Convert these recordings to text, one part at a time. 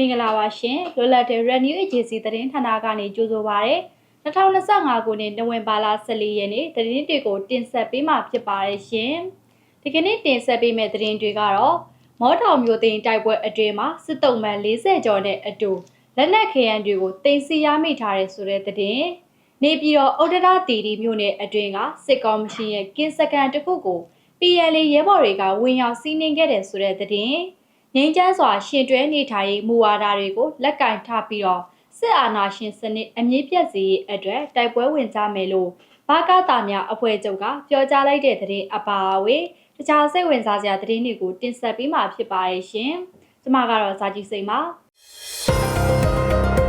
မင်္ဂလာပါရှင်လွတ်လပ်တဲ့ Renew Agency သတင်းဌာနကနေကြိုဆိုပါရစေ2025ခုနှစ်နိုဝင်ဘာလ14ရက်နေ့သတင်းတွေကိုတင်ဆက်ပေးမှာဖြစ်ပါတယ်ရှင်ဒီကနေ့တင်ဆက်ပေးမယ့်သတင်းတွေကတော့မောထောင်မျိုးသိန်းတိုက်ပွဲအတွင်းမှာစစ်တုံးမှန်40ကျော်နဲ့အတူလက်နက်ခဲယမ်းတွေကိုတင်စီရမိထားတဲ့ဆိုတဲ့သတင်းနေပြည်တော်ဩဒရာတီတီမြို့နယ်အတွင်းကစစ်ကောင်မရှင်ရဲ့ကင်းစကန်တစ်ခုကို PLA ရဲဘော်တွေကဝင်ရောက်စီးနင်းခဲ့တယ်ဆိုတဲ့သတင်း ငင်းချမ်းစွာရှင်တွဲနေထိုင်ရေးမူဝါဒတွေကိုလက်ကင်ထားပြီးတော့စစ်အာဏာရှင်စနစ်အမြင့်ပြတ်စေရေးအတွက်တိုက်ပွဲဝင်ကြမယ်လို့ဘာကာတာများအဖွဲ့ချုပ်ကပြောကြားလိုက်တဲ့သတင်းအပါအဝင်တခြားစိတ်ဝင်စားစရာသတင်းတွေကိုတင်ဆက်ပေးမှာဖြစ်ပါရဲ့ရှင်။ကျွန်မကတော့ဇာကြီးစိန်ပါ။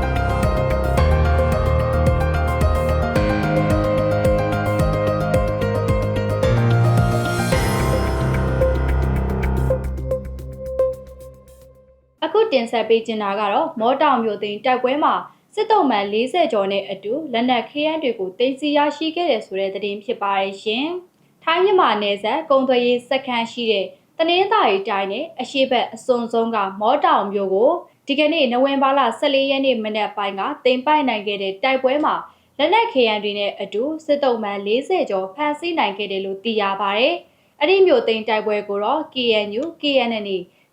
အခုတင်ဆက်ပေးချင်တာကတော့မောတောင်မြို့သိန်းတိုက်ပွဲမှာစစ်တုံးမှန်40ကျော်နဲ့အတူလက်နက်ခဲယမ်းတွေကိုတင်စီရရှိခဲ့တယ်ဆိုတဲ့သတင်းဖြစ်ပါရဲ့ရှင်။ထိုင်းမြန်မာနယ်စပ်ကုံသွေးရေးစခန်းရှိတဲ့တနင်္သာရီတိုင်းနဲ့အရှိတ်အစွန်ဆုံးကမောတောင်မြို့ကိုဒီကနေ့နိုဝင်ဘာလ14ရက်နေ့မနက်ပိုင်းကတင်ပိုက်နိုင်ခဲ့တဲ့တိုက်ပွဲမှာလက်နက်ခဲယမ်းတွေနဲ့အတူစစ်တုံးမှန်40ကျော်ဖမ်းဆီးနိုင်ခဲ့တယ်လို့သိရပါဗျ။အဲ့ဒီမြို့သိန်းတိုက်ပွဲကိုတော့ KNU KNN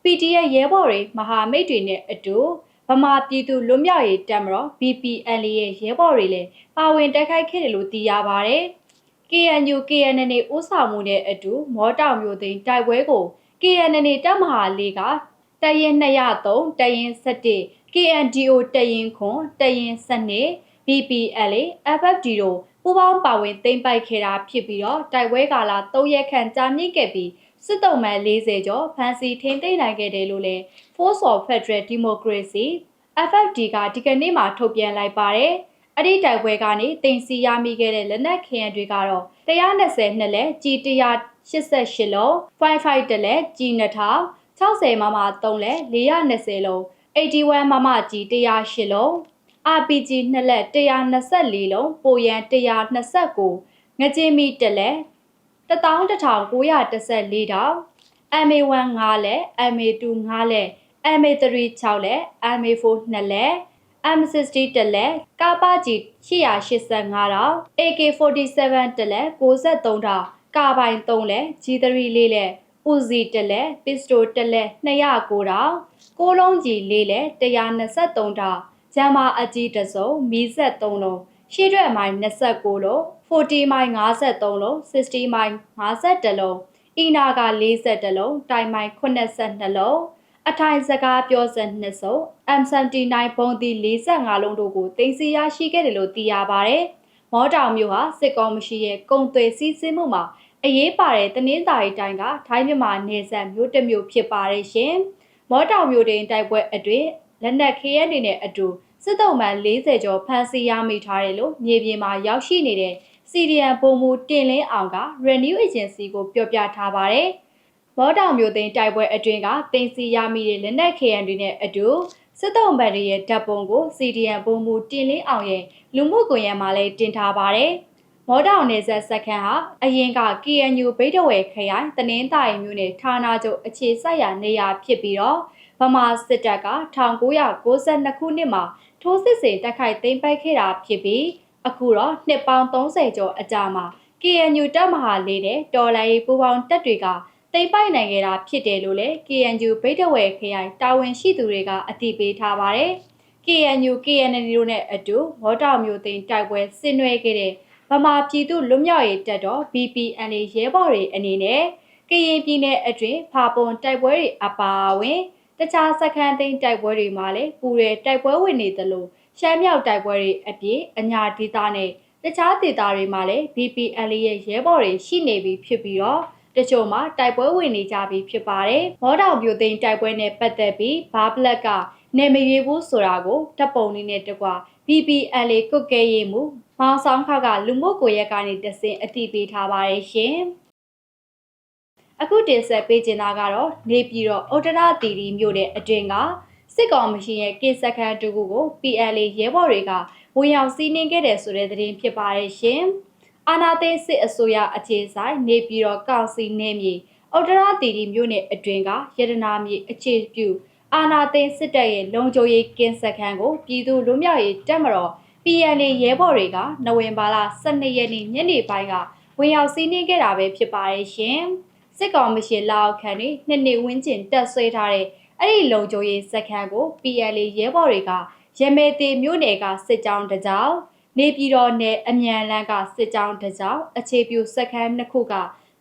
PDF ရဲဘော်တွေမဟာမိတ်တွေနဲ့အတူဗမာပြည်သူလွတ်မြောက်ရေးတပ်မတော် BPL ရဲ့ရဲဘော်တွေလည်းပါဝင်တိုက်ခိုက်ခဲ့တယ်လို့သိရပါဗျ။ KNU KNN ဦးဆောင်မှုနဲ့အတူမောတောင်မျိုးသိန်းတိုက်ပွဲကို KNN တပ်မဟာလေးကတရင်203တရင်7 KNDO တရင်ခွန်တရင်7 BPL FFD တို့ပူးပေါင်းပါဝင်သိမ်းပိုက်ခဲ့တာဖြစ်ပြီးတော့တိုက်ပွဲကာလ3ရက်ခန့်ကြာမြင့်ခဲ့ပြီး စစ်တုံးမှန်40ကျော်ဖမ်းဆီးထိန်းသိမ်းနိုင်ခဲ့တယ်လို့လည်း Force of Federal Democracy FFD ကဒီကနေ့မှထုတ်ပြန်လိုက်ပါတယ်။အဲ့ဒီတိုက်ပွဲကနေတင်စီရမိခဲ့တဲ့လက်နက်ခဲယမ်းတွေကတော့120နှစ်လက်ကြီး188လုံး55တလက်ကြီး2000 60မမ3လက်420လုံး81မမကြီး108လုံး RPG 2လက်124လုံးပိုရန်129ငကြင်းမီ1လက် 11914တောင် MA1 5လက် MA2 5လက် MA3 6လက် MA4 2လက် M60 တလက်ကာပကြီး885တောင် AK47 တလက်63တောင်ကာပိုင်3လက် G3 4လက်ဦးစီတလက်ပစ္စတိုတလက်209တောင်ကိုလုံးကြီး4လက်123တောင်ဂျမ်မာအကြီးတစုံမီးဆက်3လုံးရှေ့ထွက်မိုင်29လုံး 40မိုင်53လုံး60မိုင်52လုံးအီနာက40လုံးတိုင်မိုင်82လုံးအထိုင်စကားပြောစက်နှစ်စုံ M79 ဘုံဒီ45လုံးတို့ကိုတင်စီရရှိခဲ့တယ်လို့သိရပါဗျ။မောတောင်မြို့ဟာစစ်ကောင်မရှိရဲ့ကုံသွေးစီးဆင်းမှုမှာအရေးပါတဲ့တနင်္သာရီတိုင်းကထိုင်းမြန်မာနယ်စပ်မြို့တစ်မြို့ဖြစ်ပါတယ်ရှင်။မောတောင်မြို့တွင်တိုက်ပွဲအတွင်းလက်နက်ခဲယမ်းတွေနဲ့အတူ စစ်တုံးမှန်40ကျော်ဖမ်းဆီးရမိထားတယ်လို့မြေပြင်မှာရောက်ရှိနေတဲ့စီရီယန်ပုံမူတင်လင်းအောင်က Renew Agency ကိုပြောပြထားပါတယ်။မောတောင်မျိုးသိန်းတိုက်ပွဲအတွင်းကတင်စီရမိတဲ့လက်နက်ခဲယံတွေနဲ့အတူစစ်တုံးဘတ်တွေရဲ့ဓာတ်ပုံကို CDN ပုံမူတင်လင်းအောင်ရဲ့လူမှုကွန်ရက်မှာလည်းတင်ထားပါတယ်။မောတောင်နယ်ဆက်စခန်းဟာအရင်က KNU ဗိတ်တဝဲခရိုင်တနင်္သာရီမြို့နယ်ဌာနချုပ်အခြေစိုက်ရာနေရာဖြစ်ပြီးတော့ဗမာစစ်တပ်က1992ခုနှစ်မှာ ထိုးစစ်ဆင်တိုက်ခိုက်သိမ်းပိုက်ခဲ့တာဖြစ်ပြီးအခုတော့နှစ်ပေါင်း30ကျော်အကြာမှာ KNU တပ်မဟာလေးနဲ့တော်လိုင်းပူပေါင်းတပ်တွေကသိမ်းပိုက်နိုင်ခဲ့တာဖြစ်တယ်လို့လည်း KNU ဗိတ်တဝဲခရိုင်တာဝန်ရှိသူတွေကအတည်ပြုထားပါတယ်။ KNU KNL တို့နဲ့အတူမော်တာမျိုးသိန်းတိုက်ပွဲဆင်နွှဲခဲ့တဲ့ဗမာပြည်သူလွတ်မြောက်ရေးတပ်တော် BPN ရဲဘော်တွေအနေနဲ့ကရင်ပြည်နယ်အတွင်းဖာပွန်တိုက်ပွဲတွေအပါအဝင် တခြားစခန်းသိမ်းတိုက်ပွဲတွေမှာလည်းပူရဲတိုက်ပွဲဝင်နေသလိုရှမ်းမြောက်တိုက်ပွဲတွေအပြည့်အညာဒေသနဲ့တခြားဒေသတွေမှာလည်း BPL ရဲ့ရဲဘော်တွေရှိနေပြီဖြစ်ပြီးတော့တချို့မှာတိုက်ပွဲဝင်နေကြပြီဖြစ်ပါတယ်။မော်တောင်ပြိုသိမ်းတိုက်ပွဲနဲ့ပတ်သက်ပြီးဘာဘလက်က နေမရွေဘူးဆိုတာကိုတပ်ပုံလေးနဲ့တကွာ BPL ကုတ်ကဲရေးမှုမောင်ဆောင်ခါကလူမှုကွန်ရက်ကနေတဆင့်အတည်ပြုထားပါတယ်ရှင်။ အခုတင်ဆက်ပေးချင်တာကတော့နေပြည်တော်ဩတရတီတီမြို့နယ်အတွင်းကစစ်ကောင်မရှင်ရဲ့ကိစ္စခန်းတူကို PLA ရဲဘော်တွေကဝင်ရောက်စီးနင်းခဲ့တဲ့ဆိုတဲ့သတင်းဖြစ်ပါတယ်ရှင်။အာနာသိစစ်အစိုးရအခြေဆိုင်နေပြည်တော်ကောင်စီနယ်မြေဩတရတီတီမြို့နယ်အတွင်းကရတနာမြေအခြေပြုအာနာသိန်းစစ်တပ်ရဲ့လုံခြုံရေးကင်းစခန်းကိုပြည်သူလူမျိုးရေးတပ်မတော် PNA ရဲဘော်တွေကနိုဝင်ဘာလ12ရက်နေ့ညနေပိုင်းကဝင်ရောက်စီးနင်းခဲ့တာပဲဖြစ်ပါတယ်ရှင်။ စစ်ကောင်မရှင်လက်အောက်ခံတွေနှစ်နှစ်ဝန်းကျင်တက်ဆွဲထားတဲ့အဲ့ဒီလုံခြုံရေးစခန်းကို PNA ရဲဘော်တွေကရမဲတီမြို့နယ်ကစစ်ကြောင်းတစ်ကြောင်းနေပြည်တော်နယ်အမြန်လန်းကစစ်ကြောင်းတစ်ကြောင်းအခြေပြုစခန်းနှစ်ခုက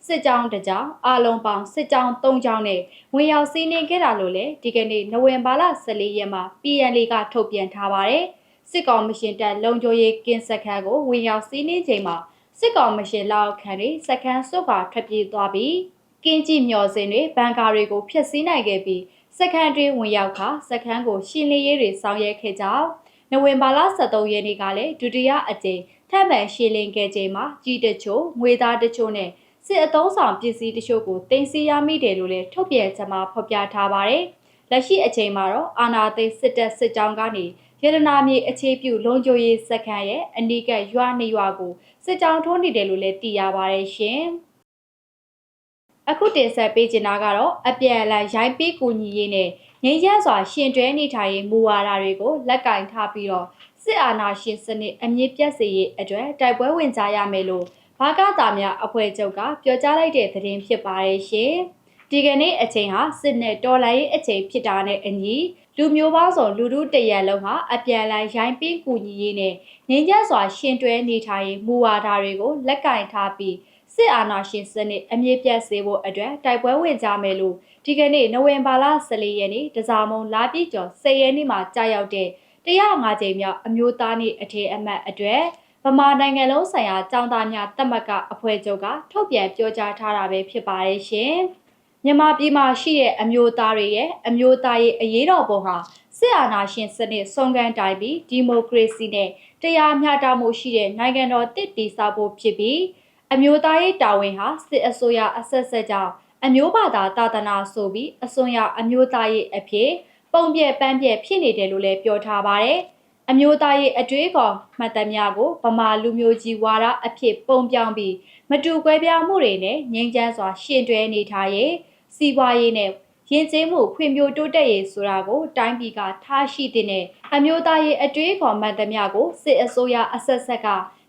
စစ်ကြောင်းတစ်ကြောင်းအလုံးပေါင်းစစ်ကြောင်း၃ကြောင်းနဲ့ဝင်ရောက်စီးနင်းခဲ့တာလို့လည်းဒီကနေ့နိုဝင်ဘာလ14ရက်မှာ PNA ကထုတ်ပြန်ထားပါတယ်။စစ်ကောင်မရှင်တပ်လုံခြုံရေးကင်းစခန်းကိုဝင်ရောက်စီးနင်းချိန်မှာစစ်ကောင်မရှင်လောက်ခံတွေစခန်းစွတ်ပါထွက်ပြေးသွားပြီး ကင်းကြည့်မျော်စင်တွေဘန်ကာတွေကိုဖျက်ဆီးနိုင်ခဲ့ပြီးစခန်းတွင်းဝင်ရောက်ခါစခန်းကိုရှင်းလင်းရေးတွေဆောင်ရွက်ခဲ့ကြောင်းနိုဝင်ဘာလ23ရက်နေ့ကလည်းဒုတိယအကြိမ်ထပ်မံရှင်းလင်းခဲ့ချိန်မှာကြီးတချို့ငွေသားတချို့နဲ့စစ်အုံဆောင်ပစ္စည်းတချို့ကိုတင်စီရမိတယ်လို့လည်းထုတ်ပြန်ချက်မှာဖော်ပြထားပါတယ်။လက်ရှိအချိန်မှာတော့အာနာသိစစ်တပ်စစ်ကြောင်းကနေရတနာမြေအခြေပြုလုံခြုံရေးစခန်းရဲ့အနီးကပ်ရွာနေရွာကိုစစ်ကြောင်းထိုးနေတယ်လို့လည်းသိရပါတယ်ရှင်။ အခုတင်ဆက်ပေးချင်တာကတော့အပြန်အလှန်ရိုင်းပေးကူညီရေးနဲ့ငြိမ်းချမ်းစွာရှင်တွဲနေထိုင်ရေးမူဝါဒတွေကိုလက်ကင်ထားပြီးတော့စစ်အာဏာရှင်စနစ်အမြင့်ပြတ်စေရေးအတွက်တိုက်ပွဲဝင်ကြရမယ်လို့ဘာကတာများအဖွဲ့ချုပ်ကပြောကြားလိုက်တဲ့သတင်းဖြစ်ပါတယ်ရှင်။ဒီကနေ့အချိန်ဟာစစ်နဲ့တော်လှန်ရေးအချိန်ဖြစ်တာနဲ့အညီလူမျိုးပေါင်းစုံလူထုတရက်လုံးဟာအပြန်အလှန်ရိုင်းပင်းကူညီရေးနဲ့ငြိမ်းချမ်းစွာရှင်တွဲနေထိုင်ရေးမူဝါဒတွေကိုလက်ကင်ထားပြီး စစ်အာဏာရှင်စနစ်အမြင့်ပြတ်စေဖို့အတွက်တိုက်ပွဲဝင်ကြမယ်လို့ဒီကနေ့နိုဝင်ဘာလ14ရက်နေ့တစားမုံလာပြည်ကျော်10ရက်နေ့မှာကြာရောက်တဲ့105ကြိမ်မြောက်အမျိုးသားနေ့အထေအမတ်အတွက်ဗမာနိုင်ငံလုံးဆိုင်ရာចောင်းသားများတက်မကအဖွဲ့ချုပ်ကထုတ်ပြန်ပြောကြားထားတာပဲဖြစ်ပါတယ်ရှင်။မြန်မာပြည်မှာရှိတဲ့အမျိုးသားတွေရဲ့အမျိုးသားရဲ့အရေးတော်ပုံဟာစစ်အာဏာရှင်စနစ်ဆုံးခန်းတိုင်ပြီးဒီမိုကရေစီနဲ့တရားမျှတမှုရှိတဲ့နိုင်ငံတော်တည်တည်ဆောက်ဖို့ဖြစ်ပြီး အမျိုးသားရေးတာဝန်ဟာစစ်အစိုးရအဆက်ဆက်ကြောင့်အမျိုးဘာသာတာသနာဆိုပြီးအစွန်ရအမျိုးသားရေးအဖြစ်ပုံပြက်ပန်းပြက်ဖြစ်နေတယ်လို့လည်းပြောထားပါတယ်။အမျိုးသားရေးအတွေးအခေါ်မှတ်တမ်းများကိုဗမာလူမျိုးကြီးဝါဒအဖြစ်ပုံပြောင်းပြီးမတူကွဲပြားမှုတွေနဲ့ငြိမ်းချမ်းစွာရှင်တွဲနေထားရေးစီးပွားရေးနဲ့ယဉ်ကျေးမှုဖွံ့ဖြိုးတိုးတက်ရေးဆိုတာကိုတိုင်းပြည်ကထားရှိတဲ့အမျိုးသားရေးအတွေးအခေါ်မှတ်တမ်းများကိုစစ်အစိုးရအဆက်ဆက်က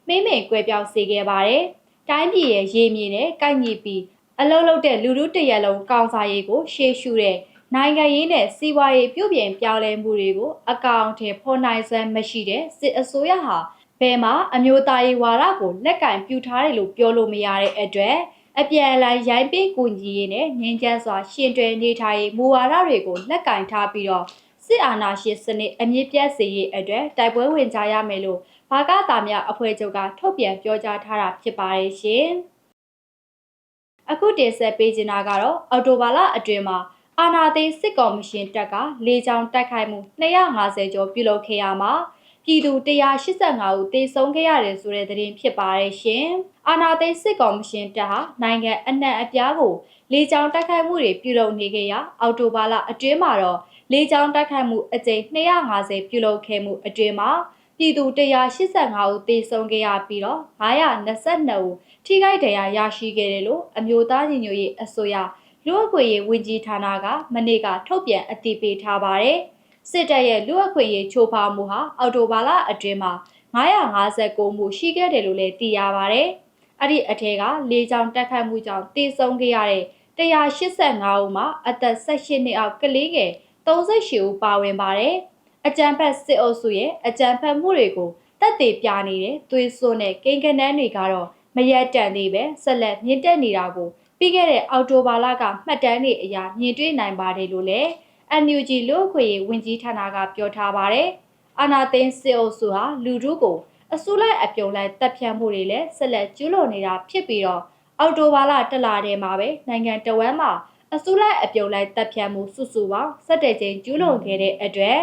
မိမ့်မိန်ကွဲပြောင်းစေခဲ့ပါတယ်။ တိုင်းပြည်ရဲ့ရေမြေနဲ့ကိုက်ညီပြီးအလုံးလုံးတဲ့လူလူတရက်လုံးကောင်းစားရေးကိုရှေ့ရှုတဲ့နိုင်ငံရေးနဲ့စီးပွားရေးပြုပြင်ပြောင်းလဲမှုတွေကိုအကောင့်ထဲဖော်နိုင်စွမ်းမရှိတဲ့စစ်အစိုးရဟာဘယ်မှာအမျိုးသားရေးဝါဒကိုလက်ကင်ပြူထားတယ်လို့ပြောလို့မရတဲ့အတွက်အပြန်အလှန်ရိုင်းပေးကူညီရေးနဲ့ငြိမ်းချမ်းစွာရှင်တွယ်နေထိုင်ရေးမူဝါဒတွေကိုလက်ကင်ထားပြီးတော့စစ်အာဏာရှင်စနစ်အမြင့်ပြတ်စေရေးအတွက်တိုက်ပွဲဝင်ကြရမယ်လို့ ဘာကတာမြအဖွဲ့ချုပ်ကထုတ်ပြန်ပြောကြားထားတာဖြစ်ပါတယ်ရှင်။အခုတင်ဆက်ပေးချင်တာကတော့အော်တိုဘာလအတွင်းမှာအာနာသိန်းစစ်ကော်မရှင်တပ်ကလေကြောင်းတိုက်ခိုက်မှု250ကျော်ပြုလုပ်ခဲ့ရမှာပြည်သူ185ဦးသေဆုံးခဲ့ရတယ်ဆိုတဲ့သတင်းဖြစ်ပါတယ်ရှင်။အာနာသိန်းစစ်ကော်မရှင်တပ်ဟာနိုင်ငံအနှံ့အပြားကိုလေကြောင်းတိုက်ခိုက်မှုတွေပြုလုပ်နေခဲ့ရာအော်တိုဘာလအတွင်းမှာတော့လေကြောင်းတိုက်ခိုက်မှုအကြိမ်250ပြုလုပ်ခဲ့မှုအတွင်းမှာ ပြည်သူ185ဦးသေဆုံးခဲ့ရပြီးတော့922ဦးထိခိုက်ဒဏ်ရာရရှိခဲ့တယ်လို့အမျိုးသားညီညွတ်ရေးအစိုးရလူ့အခွင့်အရေးဝန်ကြီးဌာနကမနေ့ကထုတ်ပြန်အသိပေးထားပါတယ်။စစ်တပ်ရဲ့လူ့အခွင့်အရေးချိုးဖောက်မှုဟာအော်တိုဘာလအတွင်းမှာ959မှုရှိခဲ့တယ်လို့လည်းသိရပါတယ်။အဲ့ဒီအထက်ကလေကြောင်းတက်ခတ်မှုကြောင့်တေဆုံးခဲ့ရတဲ့185ဦးမှာအသက်18နှစ်အောက်ကလေးငယ်38ဦးပါဝင်ပါတယ်။ အကြံဖက်စစ်အုပ်စုရဲ့အကြံဖက်မှုတွေကိုတက်သေးပြနေတဲ့သွေးစွန်းတဲ့ကိန်းကနန်းတွေကတော့မရက်တန်သေးပဲဆက်လက်မြင့်တက်နေတာကိုပြီးခဲ့တဲ့အော်တိုဘာလကမှတ်တမ်းတွေအရမြင်တွေ့နိုင်ပါတယ်လို့လည်း NUG လူ့အခွင့်အရေးဝန်ကြီးဌာနကပြောထားပါတယ်။အာနာသိန်းစစ်အုပ်စုဟာလူထုကိုအစုလိုက်အပြုံလိုက်တပ်ဖြတ်မှုတွေလည်းဆက်လက်ကျူးလွန်နေတာဖြစ်ပြီးတော့အော်တိုဘာလတလထဲမှာပဲနိုင်ငံတော်ဝန်မှာအစုလိုက်အပြုံလိုက်တပ်ဖြတ်မှုစုစုပေါင်း၁၇ကြိမ်ကျူးလွန်ခဲ့တဲ့အတွက်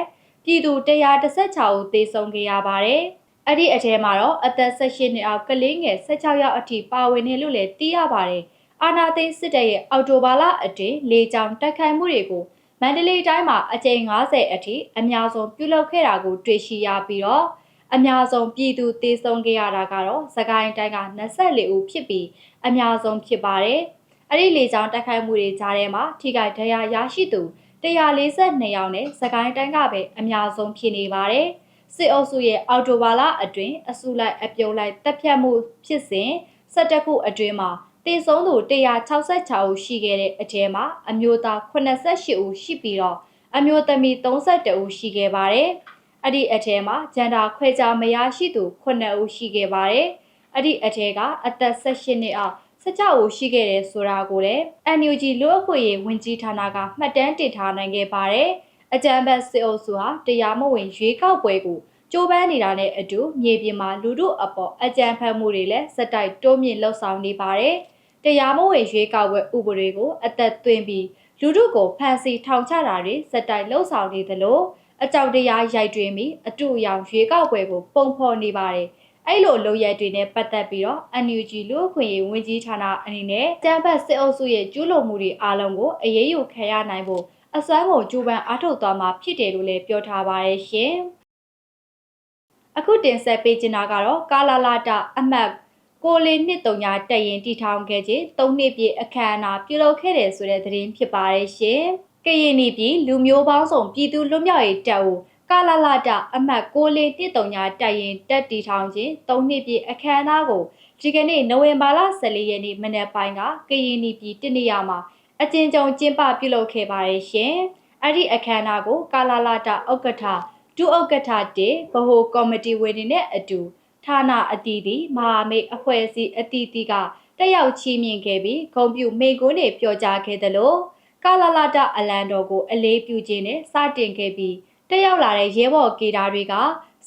ပြည်သူ116ဦးသေဆုံးခဲ့ရပါတယ်။အဲ့ဒီအထဲမှာတော့အသက်18နှစ်အောက်ကလေးငယ်16ယောက်အထိပါဝင်တယ်လို့လည်းသိရပါတယ်။အာနာသိန်းစစ်တပ်ရဲ့အော်တိုဘာလအတွင်းလေကြောင်းတိုက်ခိုက်မှုတွေကိုမန္တလေးတိုင်းမှာအကြိမ်90အထိအများဆုံးပြုလုပ်ခဲ့တာကိုတွေ့ရှိရပြီးတော့အများဆုံးပြည်သူသေဆုံးခဲ့ရတာကတော့စကိုင်းတိုင်းက24ဦးဖြစ်ပြီးအများဆုံးဖြစ်ပါတယ်။အဲ့ဒီလေကြောင်းတိုက်ခိုက်မှုတွေကြားထဲမှာထိခိုက်ဒဏ်ရာရရှိသူ 142ယောက်နဲ့စကိုင်းတိုင်းကပဲအများဆုံးဖြစ်နေပါတယ်။စစ်အုပ်စုရဲ့အော်တိုဘာလအတွင်းအစုလိုက်အပြုံလိုက်တပ်ဖြတ်မှုဖြစ်စဉ်17ခုအတွင်းမှာတည်ဆုံးသူ166ဦးရှိခဲ့တဲ့အထဲမှာအမျိုးသား88ဦးရှိပြီးတော့အမျိုးသမီး32ဦးရှိခဲ့ပါတယ်။အဲ့ဒီအထဲမှာဂျန်ဒါခွဲခြားမရရှိသူ9ဦးရှိခဲ့ပါတယ်။အဲ့ဒီအထဲကအသက်18နှစ်အောက် 16ဦးရှိခဲ့တယ်ဆိုတာကိုလည်း NUG လူ့အခွင့်အရေးဝန်ကြီးဌာနကမှတ်တမ်းတင်ထားနိုင်ခဲ့ပါတယ်။အကြံဘတ်စစ်အုပ်စုဟာတရားမဝင်ရွေးကောက်ပွဲကိုကြိုးပမ်းနေတာနဲ့အတူမြေပြင်မှာလူတို့အပေါ်အကြံဖတ်မှုတွေလည်းစက်တိုက်တိုးမြင့်လှုပ်ဆောင်နေပါတယ်။တရားမဝင်ရွေးကောက်ပွဲဥပဒေကိုအသက်သွင်းပြီးလူတို့ကိုဖမ်းဆီးထောင်ချတာတွေစက်တိုက်လှုပ်ဆောင်နေသလိုအကြောက်တရားရိုက်တွင်ပြီးအတူအယောင်ရွေးကောက်ပွဲကိုပုံဖော်နေပါတယ်။ အဲ့လိုလုပ်ရက်တွေနဲ့ပတ်သက်ပြီးတော့ NUG လူ့အခွင့်အရေးဝန်ကြီးဌာနအနေနဲ့တမ်ဘတ်စစ်အုပ်စုရဲ့ကျူးလွန်မှုတွေအားလုံးကိုအရေးယူခံရနိုင်ဖို့အစွမ်းကုန်ကြိုးပမ်းအားထုတ်သွားမှာဖြစ်တယ်လို့လည်းပြောထားပါတယ်ရှင်။အခုတင်ဆက်ပေးချင်တာကတော့ကာလာလာတာအမှတ်ကိုလေးနှစ်တုံညာတက်ရင်တီထောင်ခဲ့ခြင်း၃နှစ်ပြည့်အခမ်းအနားပြုလုပ်ခဲ့တယ်ဆိုတဲ့သတင်းဖြစ်ပါတယ်ရှင်။ကရင်ပြည်လူမျိုးပေါင်းစုံပြည်သူလွတ်မြောက်ရေးတပ်ဦး ကာလာလာတာအမှတ်6လေးတစ်တုံညာတက်ရင်တက်တီထောင်ခြင်း၃နှစ်ပြည့်အခမ်းအနားကိုဒီကနေ့နိုဝင်ဘာလ14ရက်နေ့မနက်ပိုင်းကကရင်ပြည်တနေရာမှာအကျဉ်းချုပ်ကျင်းပပြုလုပ်ခဲ့ပါတယ်ရှင်။အဲ့ဒီအခမ်းအနားကိုကာလာလာတာဥက္ကဋ္ဌဒုဥက္ကဋ္ဌတေဗဟိုကော်မတီဝင်တွေနဲ့အတူဌာနအတီးတီမဟာမိတ်အဖွဲ့အစည်းအတီးတီကတက်ရောက်ချီးမြှင့်ခဲ့ပြီးဂုဏ်ပြုမိန့်ခွန်းတွေပြောကြားခဲ့သလိုကာလာလာတာအလံတော်ကိုအလေးပြုခြင်းနဲ့စတင်ခဲ့ပြီး တက်ရောက်လာတဲ့ရဲဘော်ကေတာတွေက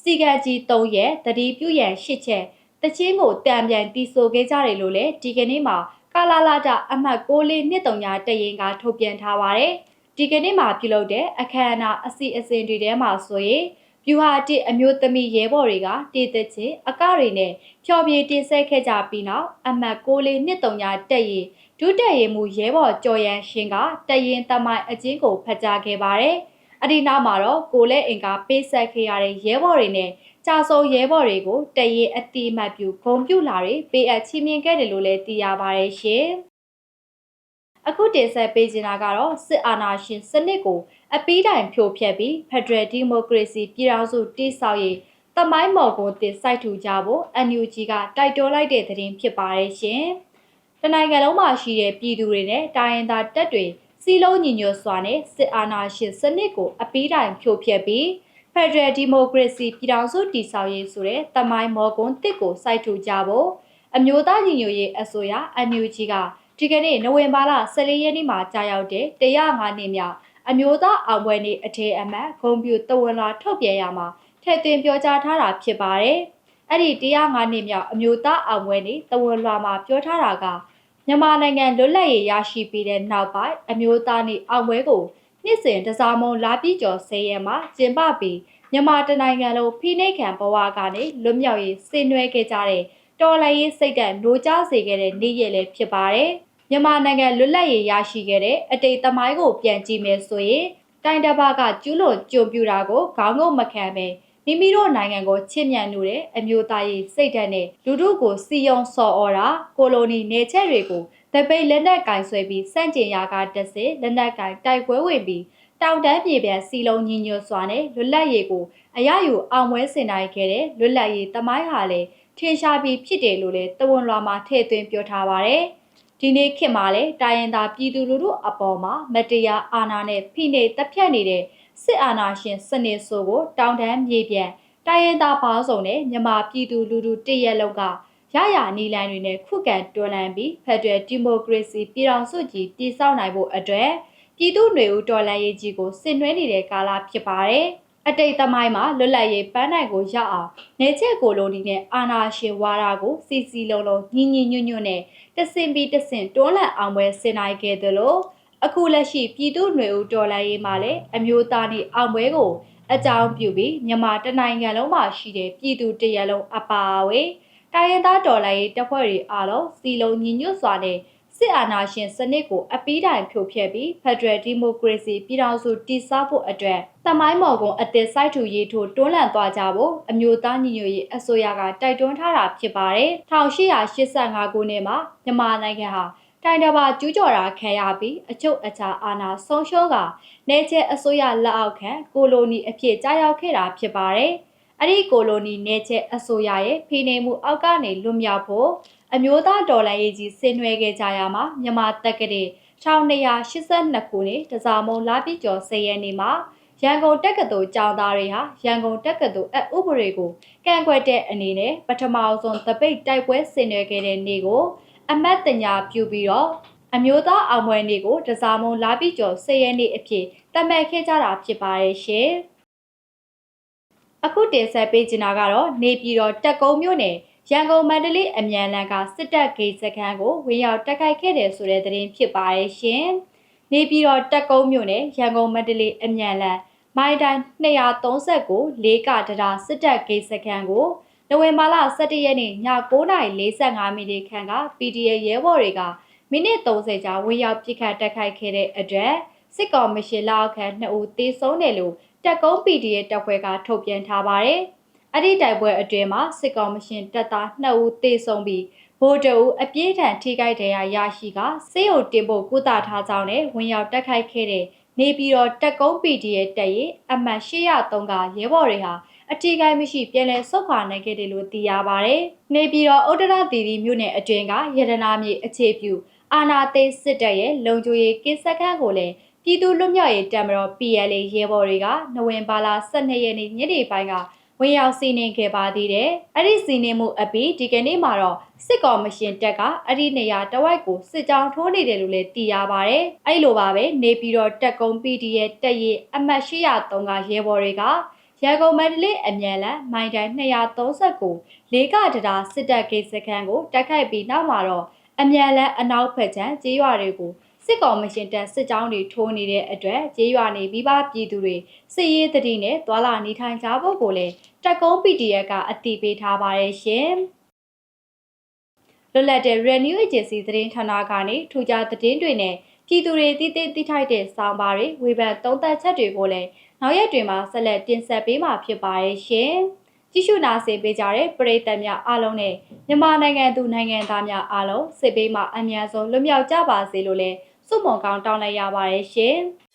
စီကံကြီး၃ရက်တတိပြုရန်၈ချက်တချင်းကိုတံပြန်တီဆိုခဲ့ကြတယ်လို့လည်းဒီကနေ့မှာကာလာလာတာအမှတ်6လေးနှစ်တုံညာတရင်ကထုတ်ပြန်ထားပါတယ်ဒီကနေ့မှာပြုလုပ်တဲ့အခမ်းအနားအစီအစဉ်တွေထဲမှာဆိုရင်ပြူဟာတစ်အမျိုးသမီးရဲဘော်တွေကတည်သက်ချင်းအကတွေနဲ့ဖျော်ဖြေတင်ဆက်ခဲ့ကြပြီးနောက်အမှတ်6လေးနှစ်တုံညာတက်ရင်ဒုတက်ရင်မူရဲဘော်ကြော်ရန်ရှင်ကတရင်တမိုင်အချင်းကိုဖတ်ကြားခဲ့ပါတယ်။ အဒီနောက်မှာတော့ကိုလက်အင်ကပေးဆက်ခဲ့ရတဲ့ရဲဘော်တွေနဲ့ကြာဆုံးရဲဘော်တွေကိုတရင်အတိအမှတ်ပြုဂုံပြုလာတွေပေးအပ်ချီးမြှင့်ခဲ့တယ်လို့လည်းသိရပါတယ်ရှင်။အခုတင်ဆက်ပေးချင်တာကတော့စစ်အာဏာရှင်စနစ်ကိုအပီးတိုင်ဖြိုဖျက်ပြီး Federal Democracy ပြည်ထောင်စုတည်ဆောက်ရေးတမိုင်းမော်ကိုတင်စိုက်ထူကြဖို့ NUG ကတိုက်တွန်းလိုက်တဲ့သတင်းဖြစ်ပါတယ်ရှင်။တနိုင်ငံလုံးမှာရှိတဲ့ပြည်သူတွေနဲ့တိုင်းရင်းသားတပ်တွေ စီလုံးညီညွတ်စွာနဲ့စစ်အာဏာရှင်စနစ်ကိုအပီးတိုင်ဖြိုဖျက်ပြီး Federal Democracy ပြည်ထောင်စုတည်ဆောက်ရေးဆိုတဲ့တမိုင်းမော်ကွန်းတစ်ကိုစိုက်ထူကြဖို့အမျိုးသားညီညွတ်ရေးအစိုးရ NUG ကဒီကနေ့နိုဝင်ဘာလ14ရက်နေ့မှာကြာရောက်တဲ့105နှစ်မြောက်အမျိုးသားအောင်ပွဲနေ့အထေအမတ်ဂုံပြူတဝန်လာထုတ်ပြန်ရမှာထည့်သွင်းပြောကြားထားတာဖြစ်ပါတယ်။အဲ့ဒီ105နှစ်မြောက်အမျိုးသားအောင်ပွဲနေ့တဝန်လာမှာပြောထားတာက မြန်မာနိုင်ငံလွတ်လပ်ရေးရရှိပြီးတဲ့နောက်ပိုင်းအမျိုးသားနေ့အောင်ပွဲကိုနှစ်စဉ်တစားမုံလာပြီးကျော်10ရက်မှာကျင်းပပြီးမြန်မာတနိုင်ငံလုံးဖိနှိပ်ခံဘဝကနေလွတ်မြောက်ရေးဆင်နွှဲခဲ့ကြတဲ့တော်လှန်ရေးစိတ်ဓာတ်နှိုးကြားစေခဲ့တဲ့နေ့ရက်လည်းဖြစ်ပါတယ်။မြန်မာနိုင်ငံလွတ်လပ်ရေးရရှိခဲ့တဲ့အတိတ်သမိုင်းကိုပြန်ကြည့်မယ်ဆိုရင်တိုင်းတစ်ပါးကကျူးလွန်ကြုံပြူတာကိုခေါင်းငုံမခံပဲ မိမိတို့နိုင်ငံကိုချစ်မြတ်လို့တဲ့အမျိုးသားရေးစိတ်ဓာတ်နဲ့လူတို့ကိုစီယုံစော်ဩတာကိုလိုနီနေချက်တွေကိုတပိတ်လက်နက်ကင်ဆွဲပြီးစန့်ကျင်ရာကတဆစ်လက်နက်ကင်တိုက်ပွဲဝင်ပြီးတောင်တန်းပြေပြန်စီလုံးညီညွတ်စွာနဲ့လွတ်လပ်ရေးကိုအရယူအောင်ပွဲဆင်နိုင်ခဲ့တဲ့လွတ်လပ်ရေးတမိုင်းဟာလည်းထင်ရှားပြီးဖြစ်တယ်လို့လည်းတဝန်လွာမှာထည့်သွင်းပြောထားပါတယ်။ဒီနေ့ခေတ်မှာလည်းတိုင်းရင်းသားပြည်သူလူထုအပေါ်မှာမတရားအာဏာနဲ့ဖိနှိပ်တပ်ဖြတ်နေတဲ့ စစ်အာဏာရှင်စနစ်ဆိုကိုတောင်တန်းမြေပြန်တိုင်းရင်းသားပေါင်းစုံနဲ့မြန်မာပြည်သူလူထုတရက်လောက်ကရရနီလန်တွေနဲ့ခုခံတွန်းလှန်ပြီး Federal Democracy ပြည်ထောင်စုကြီးတည်ဆောက်နိုင်ဖို့အတွက်ပြည်သူ့ຫນွေဦးတော်လှန်ရေးကြီးကိုဆင်နွှဲနေတဲ့ကာလဖြစ်ပါတယ်။အတိတ်သမိုင်းမှာလွတ်လပ်ရေးပန်းနိုင်ကိုရောက်အောင်နေချက်ကိုလိုနီနဲ့အာနာရှင်ဝါဒကိုစီစီလုံးလုံးညီညီညွတ်ညွတ်နဲ့တဆင်ပြီးတဆင်တွန်းလှန်အောင်ပွဲဆင်နိုင်ခဲ့သလို အခုလက်ရှိပြည်သူ့ຫນွေဦးတော်လှန်ရေးမှာလည်းအမျိုးသားနေအောင်ပွဲကိုအကြောင်းပြုပြီးမြန်မာတနိုင်ငံလုံးမှာရှိတဲ့ပြည်သူတရက်လုံးအပါအဝင်တိုင်းရင်းသားတော်လှန်ရေးတပ်ဖွဲ့တွေအားလုံးစီလုံးညီညွတ်စွာနဲ့စစ်အာဏာရှင်စနစ်ကိုအပီးတိုင်ဖြိုဖျက်ပြီး Federal Democracy ပြည်ထောင်စုတည်ဆောက်ဖို့အတွက်တမိုင်းမော်ကွန်အသစ်စိုက်ထူရေးထိုးတွန်းလှန်သွားကြဖို့အမျိုးသားညီညွတ်ရေးအစိုးရကတိုက်တွန်းထားတာဖြစ်ပါတယ်။1885ခုနှစ်မှာမြန်မာနိုင်ငံဟာ တိုင်တပါကျူးကျော်တာခံရပြီးအချုပ်အခြာအာဏာဆုံးရှုံးကနေချဲအစိုးရလက်အောက်ခံကိုလိုနီအဖြစ်ကြာရောက်ခဲ့တာဖြစ်ပါတယ်။အဲ့ဒီကိုလိုနီနေချဲအစိုးရရဲ့ဖိနှိပ်မှုအောက်ကနေလွတ်မြောက်ဖို့အမျိုးသားဒေါ်လာရေးကြီးဆင်နွှဲခဲ့ကြရမှာမြန်မာတက္ကသိုလ်1282ခုနှစ်တစားမုံလာပြီးကျော်10ရက်နေ့မှာရန်ကုန်တက္ကသိုလ်ကျောင်းသားတွေဟာရန်ကုန်တက္ကသိုလ်အဥပဒေကိုကန့်ကွက်တဲ့အနေနဲ့ပထမဆုံးတပိတ်တိုက်ပွဲဆင်နွှဲခဲ့တဲ့နေ့ကို အမတ်တညာပြုပြီးတော့အမျိုးသားအောင်ပွဲနေ့ကိုတစားမုံလာပြီးကျော်10ရက်နေ့အဖြစ်သတ်မှတ်ခဲ့ကြတာဖြစ်ပါရဲ့ရှင်။အခုတင်ဆက်ပေးချင်တာကတော့နေပြည်တော်တက်ကုန်းမြို့နယ်ရန်ကုန်မန္တလေးအမြန်လန်ကစစ်တပ်ဂိတ်စခန်းကိုဝင်ရောက်တက်ခိုက်ခဲ့တယ်ဆိုတဲ့သတင်းဖြစ်ပါရဲ့ရှင်။နေပြည်တော်တက်ကုန်းမြို့နယ်ရန်ကုန်မန္တလေးအမြန်လန်မိုင်တိုင်း239လေးကတရာစစ်တပ်ဂိတ်စခန်းကို နိုဝင်ဘာလ17ရက်နေ့ည9:45မိနစ်ခန့်က PDA ရဲဘော်တွေကမိနစ်30ကြာဝင်ရောက်ပစ်ခတ်တိုက်ခိုက်ခဲ့တဲ့အတွက်စစ်ကောင်မရှင်လက်အောက်ခံ2ဦးသေဆုံးတယ်လို့တက်ကုန်း PDA တပ်ဖွဲ့ကထုတ်ပြန်ထားပါတယ်။အဲ့ဒီတိုက်ပွဲအတွင်းမှာစစ်ကောင်မရှင်တပ်သား2ဦးသေဆုံးပြီးဗိုလ်တအုပ်အပြင်းထန်ထိခိုက်ဒဏ်ရာရရှိကစေယုံတင်ဖို့ကုသထားကြောင်းနဲ့ဝင်ရောက်တိုက်ခိုက်ခဲ့တဲ့နေပြည်တော်တက်ကုန်း PDA တပ်ရဲ့အမှတ်803ကရဲဘော်တွေဟာ အထီးကိုင်းမရှိပြန်လည်ဆုတ်ခွာနိုင်ခဲ့တယ်လို့သိရပါဗျ။နေပြည်တော်ဥဒ္ဒရတီတီမြို့နယ်အတွင်းကရတနာမြေအခြေပြုအာနာသိန်းစစ်တပ်ရဲ့လုံခြုံရေးကင်းစခန်းကိုလည်းပြည်သူ့လွတ်မြောက်ရေးတပ်မတော် PLA ရဲဘော်တွေကနိုဝင်ဘာလ12ရက်နေ့ညနေပိုင်းကဝင်ရောက်စီးနင်းခဲ့ပါသေးတယ်။အဲ့ဒီစီးနင်းမှုအပြီးဒီကနေ့မှာတော့စစ်ကောင်မရှင်တပ်ကအဲ့ဒီနေရာတဝိုက်ကိုစစ်ကြောင်းထိုးနေတယ်လို့လည်းသိရပါဗျ။အဲ့လိုပါပဲနေပြည်တော်တက်ကုန်း PDF တပ်ရဲ့အမှတ်803ကရဲဘော်တွေက ရန်ကုန်မန္တလေးအမြန်လန်မိုင်တိုင်း239လေးကတရာစစ်တပ်ဂိတ်စခန်းကိုတိုက်ခိုက်ပြီးနောက်မှာတော့အမြန်လန်အနောက်ဖက်ခြမ်းကျေးရွာတွေကိုစစ်ကောင်မရှင်တပ်စစ်ကြောင်းတွေထိုးနေတဲ့အတွက်ကျေးရွာနေပြီးပါပြည်သူတွေစစ်ရေးတတိနဲ့သွာလာနေထိုင်ကြဖို့ကိုလည်းတက်ကုန်း PDF ကအတည်ပြုထားပါတယ်ရှင်။လွတ်လပ်တဲ့ Renew Agency သတင်းဌာနကနေထူးခြားသတင်းတွေနဲ့ ပြည်သူတွေတည်တည်တိထိုက်တဲ့စောင်းပါတွေဝေဖန်သုံးသပ်ချက်တွေကိုလည်းနောက်ရက်တွေမှာဆက်လက်တင်ဆက်ပေးမှာဖြစ်ပါရဲ့ရှင်။ကြည့်ရှုနာဆင်ပေးကြတဲ့ပရိသတ်များအားလုံးနဲ့မြန်မာနိုင်ငံသူနိုင်ငံသားများအားလုံးစစ်ပေးမှအများဆုံးလွတ်မြောက်ကြပါစေလို့လည်းဆုမွန်ကောင်းတောင်းလိုက်ရပါတယ်ရှင်။